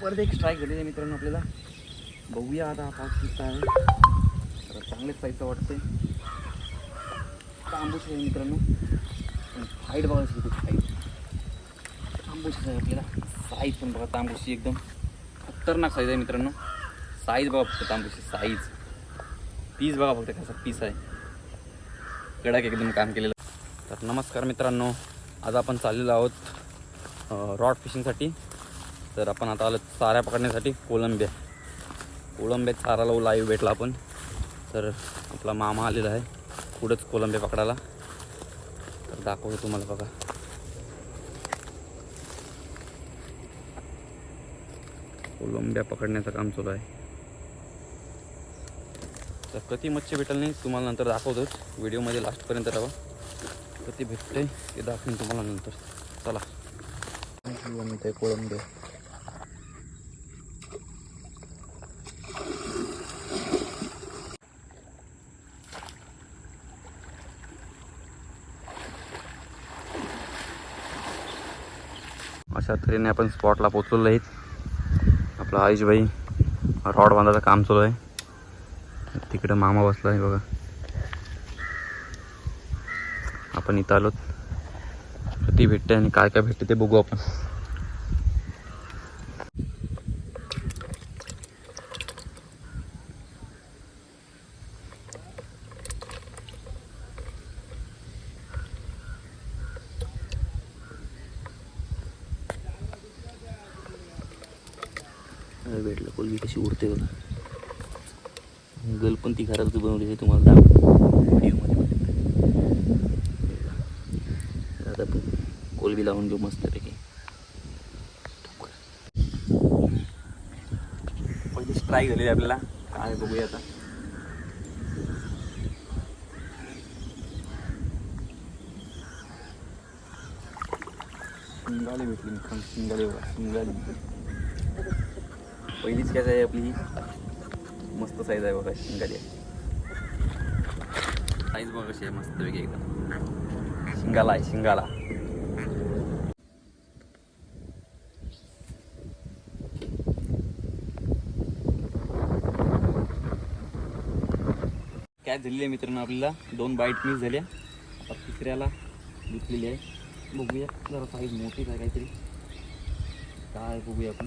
परत एक स्ट्राईक झालेली आहे मित्रांनो आपल्याला. बघूया आता हा पाऊस आहे. तर चांगलेच पैसा वाटते तांबूस आहे मित्रांनो. हाईट बघा किती हाईट तांबूस आहे आपल्याला. साईज पण बघा तांबूसची एकदम. खतरनाक साईज आहे मित्रांनो. साईज बघा फक्त तांबूसची साईज पीस बघा फक्त कसा पीस आहे. कडक एकदम काम केलेलं. तर नमस्कार मित्रांनो. आज आपण चाललेलो आहोत रॉड फिशिंगसाठी तर आपण आता आलो चाऱ्या पकडण्यासाठी कोलंब्या. कोलंब्यात चाराला लाईव्ह भेटला आपण. तर आपला मामा आलेला आहे. पुढंच कोलंब्या पकडायला. तर दाखवतो तुम्हाला बघा. कोलंब्या पकडण्याचं काम चालू आहे. तर कधी मच्छी भेटेल नाही तुम्हाला नंतर दाखवतोच. व्हिडिओमध्ये लास्टपर्यंत राहा. कधी भेटते ते दाखवेन तुम्हाला नंतर. चला. ते अशा तऱ्हेने आपण स्पॉटला पोचलेलो आहेत. आपला आयुषभाई रॉड बांधायचं काम चालू आहे. तिकडं मामा बसला आहे बघा. आपण इथं आलोत. किती भेटते आणि काय काय भेटते ते बघू आपण. काय भेटलं. कोलबी कशी उडते बघा. गल पण ती घरात बनवली आहे तुम्हाला दाखव आता पण कोलबी लावून घेऊ मस्तपैकी. पहिली ट्राय झालेली आपल्याला? काय बघूया आता. शिंगाले भेटली शिंगाले शिंगाली बघा पहिलीच काय आहे आपली. मस्त साईज आहे बघा शिंगाली साईज बघा कशी आहे मस्त वेगळी एकदम. शिंगाला आहे शिंगाला. काय झालेली आहे मित्रांनो आपल्याला. दोन बाईट मिस झाल्या आता तिसऱ्याला घेतलेली आहे. बघूया. जरा साईज मोठीच आहे काहीतरी. काय बघूया आपण.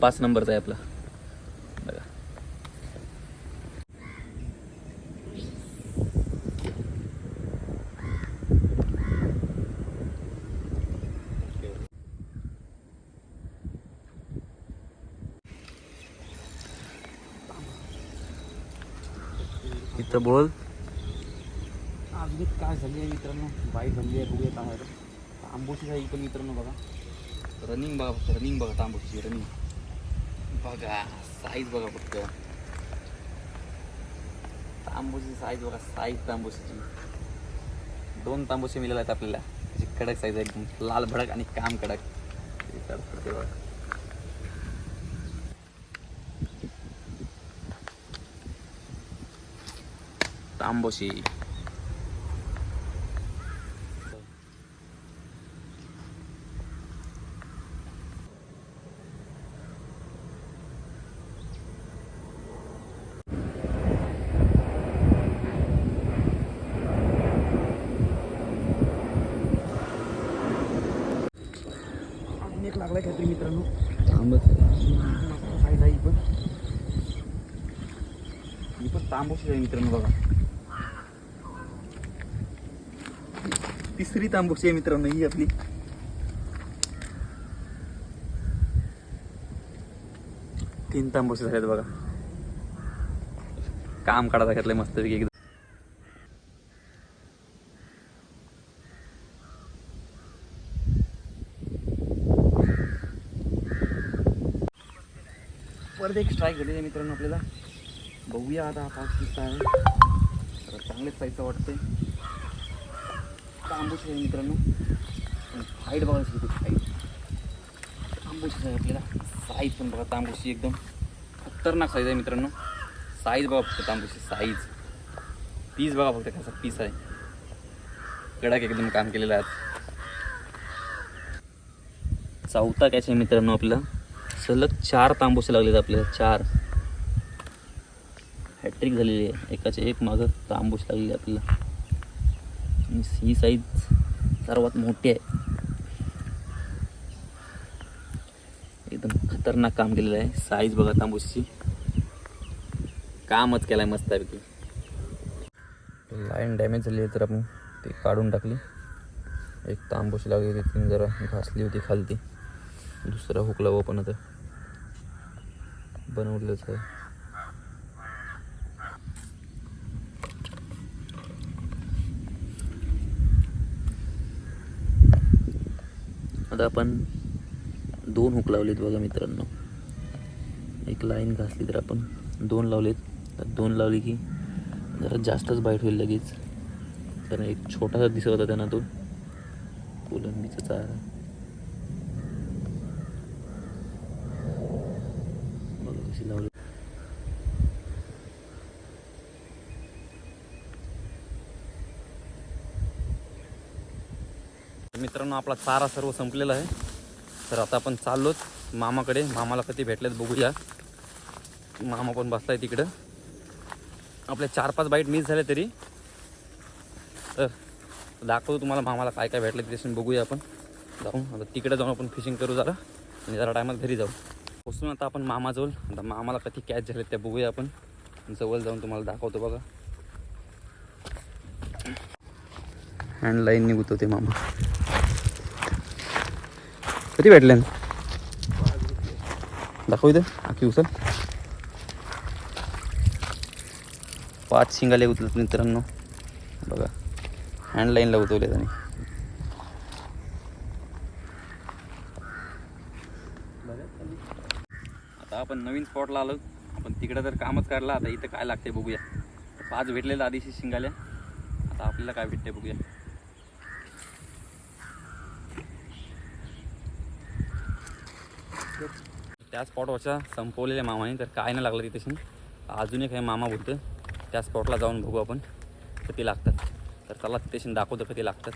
पाच नंबरचा आहे आपला. बघा. इथं बोल. अगदी काय झाली आहे मित्रांनो? बाईक झाली आहे बघूया आहे इकडे मित्रांनो बघा. रनिंग बघा रनिंग बघा तांबूची रनिंग बघा साईज बघा फक्त. तांबूची साईज बघा साईज तांबूची. दोन तांबूशी मिळाला आहेत आपल्याला. त्याची कडक साईज आहे एकदम लाल भडक आणि काम कडक. बघा. तांबोशी लागलाय काहीतरी मित्रांनो. तांबच फायदा ही पण ही पण तांबूशी आहे मित्रांनो बघा. तिसरी तांबूशी आहे मित्रांनो ही आपली. तीन तांबूशी झाल्यात बघा. काम काढायला घेतलंय मस्तपैकी एकदम. परत एक स्ट्राईक झालेली आहे मित्रांनो आपल्याला. बघूया आता हा पाऊस किस्सा आहे. तर चांगलेच साईजचं वाटते. आंबूस आहे मित्रांनो. हाईट फाईट बघायला शिकतो फाईट आंबूस आहे आपल्याला. साईज पण बघा तांबूशी एकदम. खतरनाक साईज आहे मित्रांनो. साईज बघा फक्त तांबूशी साईज पीस बघा फक्त कसा पीस आहे. कडक एकदम काम केलेलं आहे. आज. चौथा कॅच आहे मित्रांनो आपला. सलग चार तांबूसे लागलेत आपल्याला चार. हॅट्रिक झालेली आहे. एकाचे एक मागं तांबूस लागलेली आहे आपल्याला. आणि ही साईज सर्वात मोठी आहे. एकदम खतरनाक काम केलेलं आहे. साईज बघा तांबूसची. कामच केलं आहे मस्त आहे लाईन डॅमेज झाली आहे तर आपण ती काढून टाकली. एक तांबूस लागली होती तीन जरा घासली होती खालती. दुसरा हुकला ओपन होता बनवलंच आहे. आता आपण दोन हुक लावलेत बघा मित्रांनो. एक लाईन घासली तर आपण दोन लावलेत. तर दोन लावली की जरा जास्तच बाईट होईल लगेच. कारण एक छोटासा दिसत होता त्यांना तो. कोलंबीचा चारा. मित्रांनो आपला चारा सर्व संपलेला आहे. तर आता आपण चाललोच मामाकडे. मामाला कधी भेटलेत बघूया. मामा पण बसलाय तिकडं. आपले चार पाच बाईट मिस झाले तरी. तर दाखवतो तुम्हाला मामाला काय काय भेटलं तिथे बघूया आपण. जाऊन. आता तिकडे जाऊन आपण फिशिंग करू जरा. आणि जरा टायमात घरी जाऊ. पोचून आता आपण मामाजवळ. आता मामाला कधी कॅच झाले त्या बघूया आपण. जवळ जाऊन तुम्हाला दाखवतो बघा. हँड लाईन ते मामा. कधी भेटले? दाखव इथे आखी उचल. पाच शिंगाले उचलत मित्रांनो. बघा हँड लाईनला उतवले त्याने आता आपण नवीन स्पॉटला आलो. आपण तिकडं तर कामच काढला आता इथं काय लागते बघूया. पाच भेटलेलं आधीशी शिंगाल्या आता आपल्याला काय भेटते बघूया. त्या स्पॉटवरच्या संपवलेल्या मामाने तर काय नाही लागलं तिथे अजून एक आहे मामा बोलतं त्या स्पॉटला जाऊन बघू आपण किती लागतात. तर चला तिथे दाखवतो किती लागतात.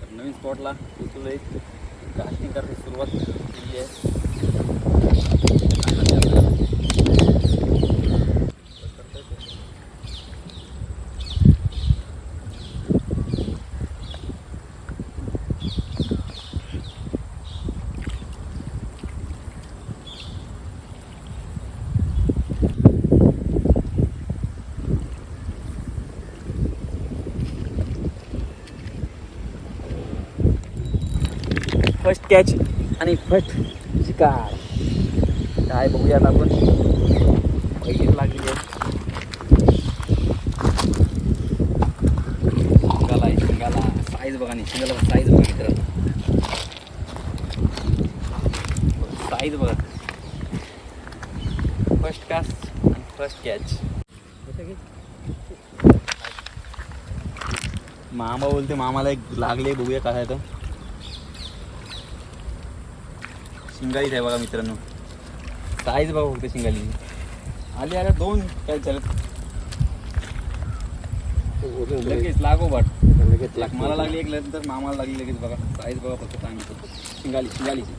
तर नवीन स्पॉटला तुला एक कास्टिंग करायची सुरुवात केली आहे. फर्स्ट कॅच आणि फर्स्ट शिकार. काय बघूयात आपण. पहिलीच लागली आहे. शिंगाला आहे शिंगाला. साईज बघा नाही शिंगाला साईज बघा मित्रांनो. साईज बघा. फर्स्ट कास्ट आणि फर्स्ट कॅच मामा बोलते मामाला एक लागले बघूया काय तर शिंगालीच आहे बघा मित्रांनो. साईज बघा फक्त शिंगाली. आले आले दोन. काय चालत? लगेच लागो बाट लाग मला लागली एक नंतर मामाला लागली लगेच बघा. साईज बघा फक्त चांगली. शिंगाली शिंगालीची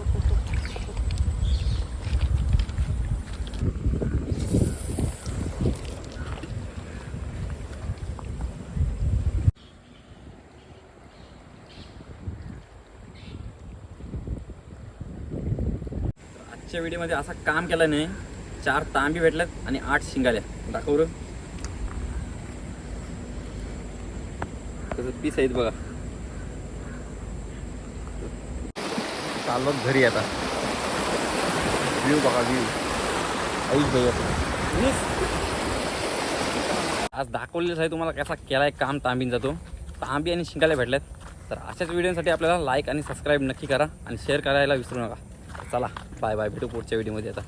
आजच्या व्हिडिओमध्ये असा काम केलं नाही. चार तांबी भेटल्यात आणि आठ शिंगाल्या दाखव कसं पीस आहेत बघा. चाललो घरी आता. व्ह्यू बघा व्ह्यू ऐक बघा आज दाखवलेलं आहे तुम्हाला कसा केलाय काम तांबीन जातो तांबी आणि शिंगाल्या भेटल्यात तर अशाच व्हिडिओसाठी आपल्याला लाईक आणि सबस्क्राईब नक्की करा आणि शेअर करायला विसरू नका. चला बाय बाय भेटू पुढच्या व्हिडिओमध्ये आता.